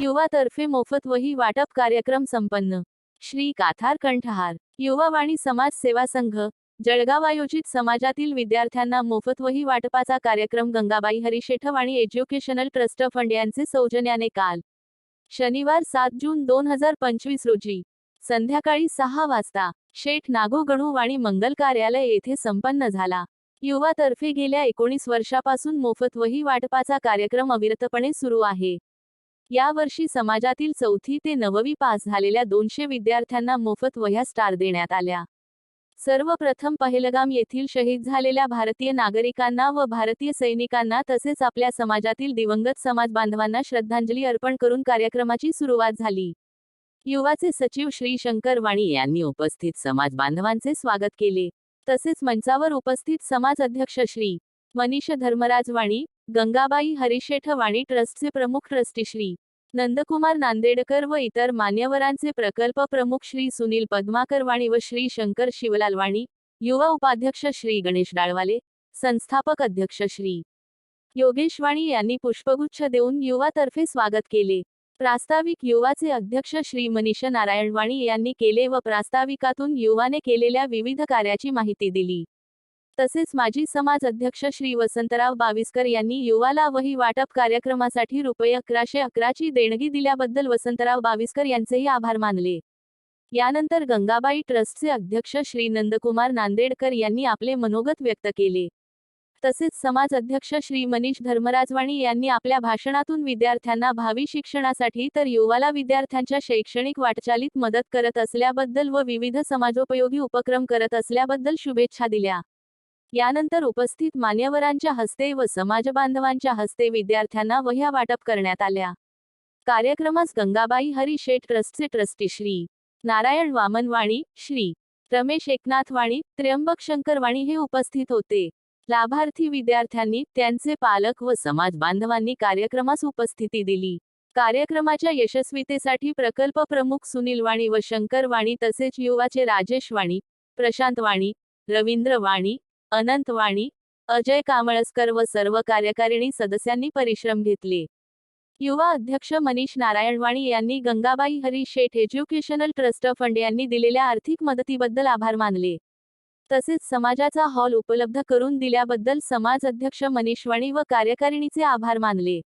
युवातर्फे मोफत वही वाटप कार्यक्रम संपन्न. श्री काथार कंठहार युवावाणी समाज सेवा संघ जळगाव आयोजित समाजातील विद्यार्थ्यांना मोफत वही वाटपाचा कार्यक्रम Gangabai Harishethwani educational trust fund यांचे सौजन्याने काल. शनिवार सात जून दोन हजार पंचवीस रोजी संध्याकाळी सहा वाजता शेठ नागो गणूवाणी मंगल कार्यालय येथे संपन्न झाला. युवातर्फे गेल्या एकोणीस वर्षापासून मोफत वही वाटपाचा कार्यक्रम अविरतपणे सुरू आहे. यावर्षी समाजातील चौथी ते नववी पास झालेल्या दोनशे विद्यार्थ्यांना मोफत वह्या स्टार देण्यात आल्या. सर्वप्रथम पहिलगाम येथील शहीद झालेल्या भारतीय नागरिकांना व भारतीय सैनिकांना तसेच आपल्या समाजातील दिवंगत समाज बांधवांना श्रद्धांजली अर्पण करून कार्यक्रमाची सुरुवात झाली. युवाचे सचिव श्री शंकर वाणी यांनी उपस्थित समाज बांधवांचे स्वागत केले. तसेच मंचावर उपस्थित समाज अध्यक्ष श्री मनीष धर्मराज वाणी गंगाबाई हरिशेठवाणी ट्रस्टचे प्रमुख ट्रस्टी श्री नंदकुमार नांदेडकर व इतर मान्यवरांचे प्रकल्प प्रमुख श्री सुनील पद्माकर वाणी व श्री शंकर शिवलाल वाणी युवा उपाध्यक्ष श्री गणेश डाळवाले संस्थापक अध्यक्ष श्री योगेश वाणी यांनी पुष्पगुच्छ देऊन युवातर्फे स्वागत केले. प्रास्ताविक युवाचे अध्यक्ष श्री मनीष नारायण वाणी यांनी केले व प्रास्ताविकातून युवाने केलेल्या विविध कार्याची माहिती दिली. तसेच माजी समाज अध्यक्ष श्री वसंतराव बाविस्कर यांनी युवाला वही वाटप कार्यक्रमासाठी रुपये अकराशे अकराची देणगी दिल्याबद्दल वसंतराव बाविस्कर यांचेही आभार मानले. यानंतर गंगाबाई ट्रस्टचे अध्यक्ष श्री नंदकुमार नांदेडकर यांनी आपले मनोगत व्यक्त केले. तसेच समाज अध्यक्ष श्री मनीष धर्मराजवाणी यांनी आपल्या भाषणातून विद्यार्थ्यांना भावी शिक्षणासाठी तर युवाला विद्यार्थ्यांच्या शैक्षणिक वाटचालीत मदत करत असल्याबद्दल व विविध समाजोपयोगी उपक्रम करत असल्याबद्दल शुभेच्छा दिल्या. यानंतर उपस्थित मान्यवरांच्या हस्ते व समाजबांधवांच्या हस्ते विद्यार्थ्यांना वह्या वाटप करण्यात आल्या. कार्यक्रमास गंगाबाई हरी शेठ ट्रस्टचे ट्रस्टी श्री. नारायण वामनवाणी श्री. रमेश एकनाथ वाणी त्र्यंबक शंकर वाणी हे उपस्थित होते. लाभार्थी विद्यार्थ्यांनी त्यांचे पालक व समाज बांधवांनी कार्यक्रमास उपस्थिती दिली. कार्यक्रमाच्या यशस्वीतेसाठी प्रकल्प प्रमुख सुनील वाणी व शंकर वाणी तसेच युवाचे राजेश वाणी प्रशांत वाणी रवींद्र वाणी अनंत वाणी अजय कामळसकर व सर्व कार्यकारिणी सदस्यांनी परिश्रम घेतले. युवा अध्यक्ष मनीष नारायणवाणी यांनी Gangabai Hari Sheth educational trust fund यांनी दिलेल्या आर्थिक मदतीबद्दल आभार मानले. तसेच समाजाचा हॉल उपलब्ध करून दिल्याबद्दल समाज अध्यक्ष मनीषवाणी व कार्यकारिणीचे आभार मानले.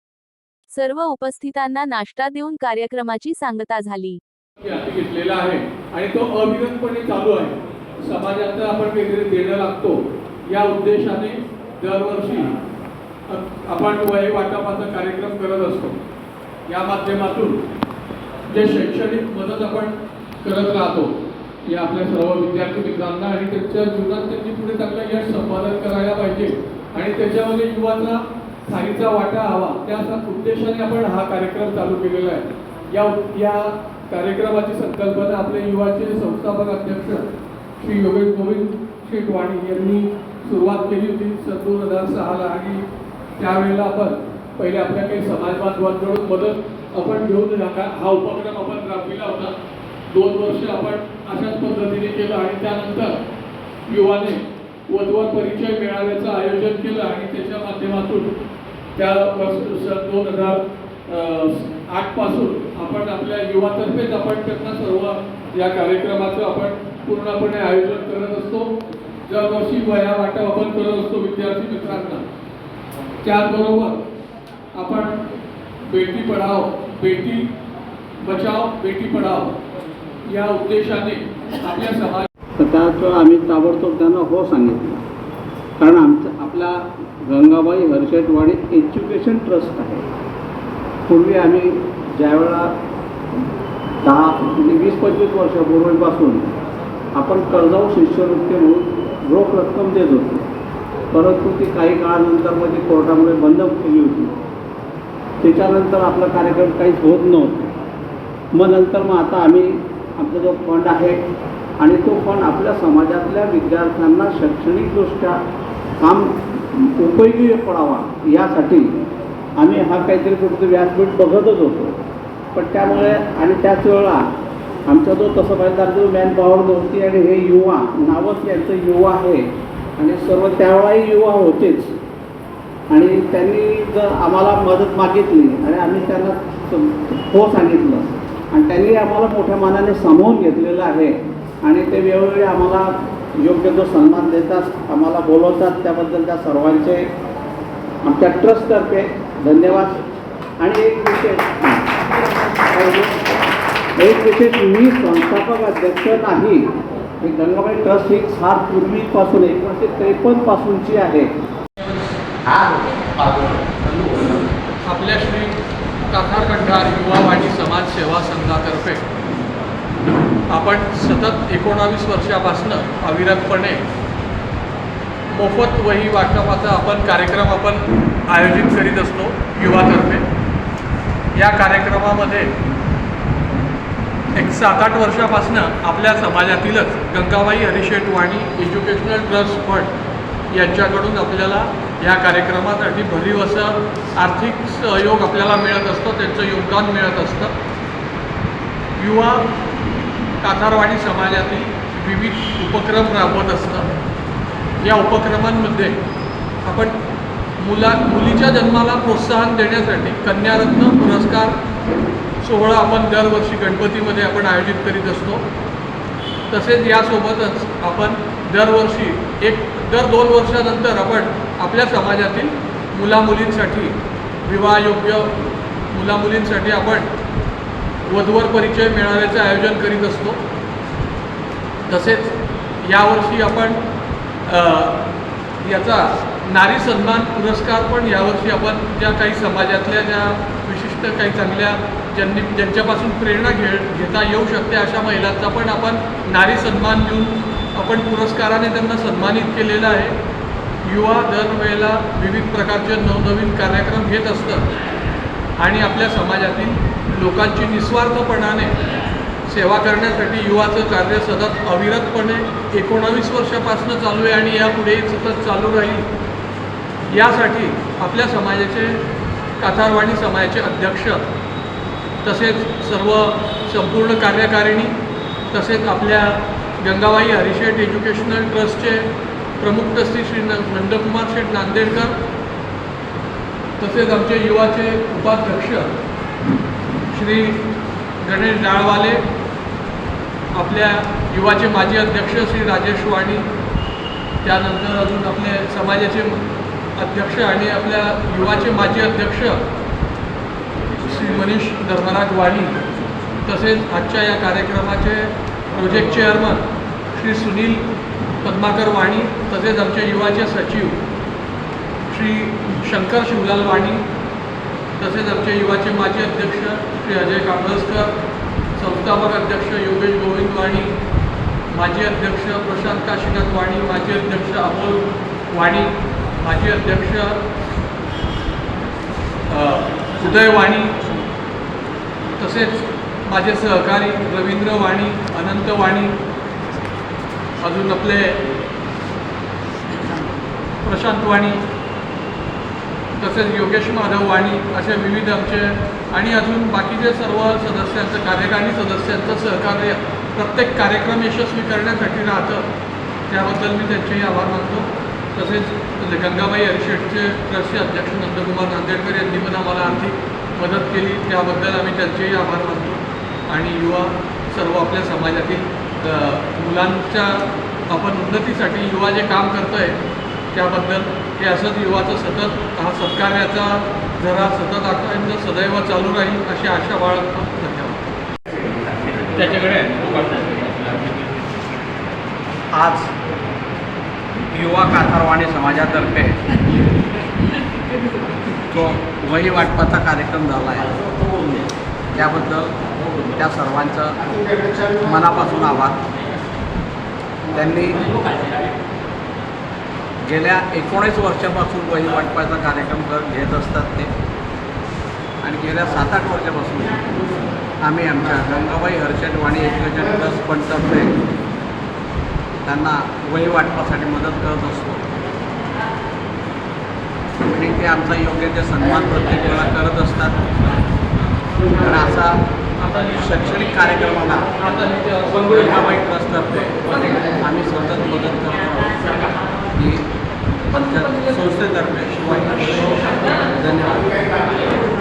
सर्व उपस्थितांना नाश्ता देऊन कार्यक्रमाची सांगता झाली. घेतलेला आहे आणि तो अविरतपणे चालू आहे. समाजाचं आपण काहीतरी देणं लागतो. या उद्देशाने दरवर्षी आपण वय वाटपाचा कार्यक्रम करत असतो. या माध्यमातून जे शैक्षणिक मदत आपण करत राहतो या आपल्या सर्व विद्यार्थी मित्रांना आणि त्यांच्या जीवनात त्यांनी पुढे चांगलं यश संपादन करायला पाहिजे आणि त्याच्यामध्ये युवांना स्थायीचा वाटा हवा त्या उद्देशाने आपण हा कार्यक्रम चालू केलेला आहे. या या कार्यक्रमाची संकल्पना आपले युवाचे संस्थापक अध्यक्ष श्री योगेश गोविंद शेटवाणी यांनी सुरुवात केली होती सन दोन हजार सहाला आणि त्यावेळेला आपण पहिले आपल्या काही समाज बांधवांकडून मदत आपण घेऊन हा हा उपक्रम आपण राबविला होता. दोन वर्ष आपण अशाच पद्धतीने केलं आणि त्यानंतर युवाने वधूवर परिचय मेळाव्याचं आयोजन केलं आणि त्याच्या माध्यमातून त्या सन दोन हजार आठपासून आपण आपल्या युवातर्फेच आपण त्यांना सर्व या कार्यक्रमाचं आपण पूर्णपणे आयोजन करत असतो. दरवर्षी वया वाटप आपण करत असतो विद्यार्थी मित्रांना त्याचबरोबर आपण बेटी पढाव बेटी बचाव बेटी पढाव या उद्देशाने आपल्या समाज तर त्याचं आम्ही ताबडतोब त्यांना हो सांगितलं. कारण आमचं आपला गंगाबाई हर्षटवाडी एज्युकेशन ट्रस्ट आहे. पूर्वी आम्ही ज्यावेळेला दहा म्हणजे वीस पंचवीस वर्षापूर्वीपासून आपण कर्जाऊ शिष्यवृत्ती म्हणून रोख रक्कम देत होतो. परंतु ती काही काळानंतरमध्ये कोर्टामुळे बंद केली होती. त्याच्यानंतर आपला कार्यक्रम काहीच होत नव्हतं. मग नंतर मग आता आम्ही आमचा जो फंड आहे आणि तो फंड आपल्या समाजातल्या विद्यार्थ्यांना शैक्षणिकदृष्ट्या काम उपयोगी पडावा यासाठी आम्ही हा काहीतरी कुठं व्यासपीठ बघतच होतो. पण त्यामुळे आणि त्याच वेळा आमचा जो तसं पाहिजे जो मॅन पॉवर नव्हती आणि हे युवा नावच यांचं युवा आहे. आणि सर्व त्यावेळाही युवा होतेच. आणि त्यांनी जर आम्हाला मदत मागितली आणि आम्ही त्यांना हो सांगितलं. आणि त्यांनी आम्हाला मोठ्या मानाने सामावून घेतलेलं आहे. आणि ते वेळोवेळी आम्हाला योग्य जो सन्मान देतात आम्हाला बोलवतात त्याबद्दल त्या सर्वांचे आमच्या ट्रस्टतर्फे धन्यवाद. आणि एक विशेष एक विशेष मी संस्थापक अध्यक्ष नाही. ही गंगाबाई ट्रस्ट ही फार पूर्वीपासून एकोणीसशे त्रेपन्न पासूनची आहे आपल्या श्री काथार कंठार युवा वाणी समाज सेवा संघातर्फे आपण सतत एकोणावीस वर्षापासून अविरतपणे मोफत वही वाटपाचा आपण कार्यक्रम आपण आयोजित करीत असतो युवातर्फे. या कार्यक्रमामध्ये एक सात आठ वर्षापासून आपल्या समाजातीलच Gangabai Harishetwani educational trust fund यांच्याकडून आपल्याला या कार्यक्रमासाठी भरीव असं आर्थिक सहयोग आपल्याला मिळत असतो त्यांचं योगदान मिळत असतं. युवा काथारवाडी समाजातील विविध उपक्रम राबवत असतात. या उपक्रमांमध्ये आपण मुला मुलीच्या जन्माला प्रोत्साहन देण्यासाठी कन्यारत्न पुरस्कार सोहळा आपण दरवर्षी गणपतीमध्ये आपण आयोजित करीत असतो. तसेच यासोबतच आपण दरवर्षी एक दर दोन वर्षानंतर आपण आपल्या समाजातील मुलामुलींसाठी विवाहयोग्य मुलामुलींसाठी आपण वधवर परिचय मेळाव्याचं आयोजन करीत असतो. तसेच यावर्षी आपण याचा नारी सन्मान पुरस्कार पण यावर्षी आपण ज्या काही समाजातल्या ज्या विशिष्ट काही चांगल्या ज्यांनी ज्यांच्यापासून प्रेरणा घे घेता येऊ शकते अशा महिलांचा पण आपण नारी सन्मान देऊन आपण पुरस्काराने त्यांना सन्मानित केलेलं आहे. युवा दरवेळेला विविध प्रकारचे नवनवीन कार्यक्रम घेत असतं. आणि आपल्या समाजातील लोकांची निस्वार्थपणाने सेवा करण्यासाठी युवाचं कार्य सतत अविरतपणे एकोणावीस वर्षापासून चालू आहे आणि यापुढे सतत चालू राहील. यासाठी आपल्या समाजाचे काथारवाणी समाजाचे अध्यक्ष तसेच सर्व संपूर्ण कार्यकारिणी तसेच आपल्या गंगाबाई हरिशेठ एज्युकेशनल ट्रस्टचे प्रमुख ट्रस्टी श्री नंदकुमार शेठ नांदेडकर तसेच आमचे युवाचे उपाध्यक्ष श्री गणेश डाळवाले आपल्या युवाचे माजी अध्यक्ष श्री राजेश वाणी त्यानंतर अजून आपले समाजाचे अध्यक्ष आणि आपल्या युवाचे माजी अध्यक्ष श्री मनीष धर्मराज वाणी तसेच आजच्या या कार्यक्रमाचे प्रोजेक्ट चेअरमन श्री सुनील पद्माकर वाणी तसेच आमचे युवाचे सचिव श्री शंकर शिवलाल वाणी तसेच आमचे युवाचे माजी अध्यक्ष श्री अजय कांबळस्कर संस्थापक अध्यक्ष योगेश गोविंद वाणी माजी अध्यक्ष प्रशांत काशीनाथ वाणी माजी अध्यक्ष अमोल वाणी माजी अध्यक्ष उदय वाणी तसेच माझे सहकारी रवींद्र वाणी अनंत वाणी अजून आपले प्रशांत वाणी तसेच योगेश माधव वाणी असे विविध आमचे आणि अजून बाकीचे सर्व सदस्यांचं कार्यकारी सदस्यांचं सहकार्य प्रत्येक कार्यक्रम यशस्वी करण्यासाठी राहतं त्याबद्दल मी त्यांचेही आभार मानतो. तसेच गंगाबाई हरिशेठचे ट्रस्टचे अध्यक्ष नंदकुमार नांदेडकर यांनी पण आम्हाला आर्थिक मदत केली त्याबद्दल आम्ही त्यांचेही आभार मानतो. आणि युवा सर्व आपल्या समाजातील मुलांच्या आपण उन्नतीसाठी युवा जे काम करतो आहे त्याबद्दल हे असंच युवाचं सतत हा सत्कार्याचा जरा सतत आकांड सदैव चालू राहील अशी आशा बाळगतो. धन्यवाद. त्याच्याकडे आज युवा काथारवाणी समाजातर्फे वही वाटपाचा कार्यक्रम झाला आहे. त्याबद्दल त्या सर्वांचं मनापासून आभार. त्यांनी गेल्या एकोणीस वर्षापासून वही वाटपाचा कार्यक्रम करत घेत असतात ते. आणि गेल्या सात आठ वर्षापासून आम्ही आमच्या गंगाबाई हर्षद वाणी एज्युकेशन ट्रस्ट फंडतर्फे त्यांना वही वाटपासाठी मदत करत असतो. ते आमचा योग्य ते सन्मान प्रत्येक वेळा करत असतात. तर असा शैक्षणिक कार्यक्रमाला गंगाबाई ट्रस्टतर्फे आम्ही सतत मदत करतो. की आमच्या संस्थेतर्फे धन्यवाद.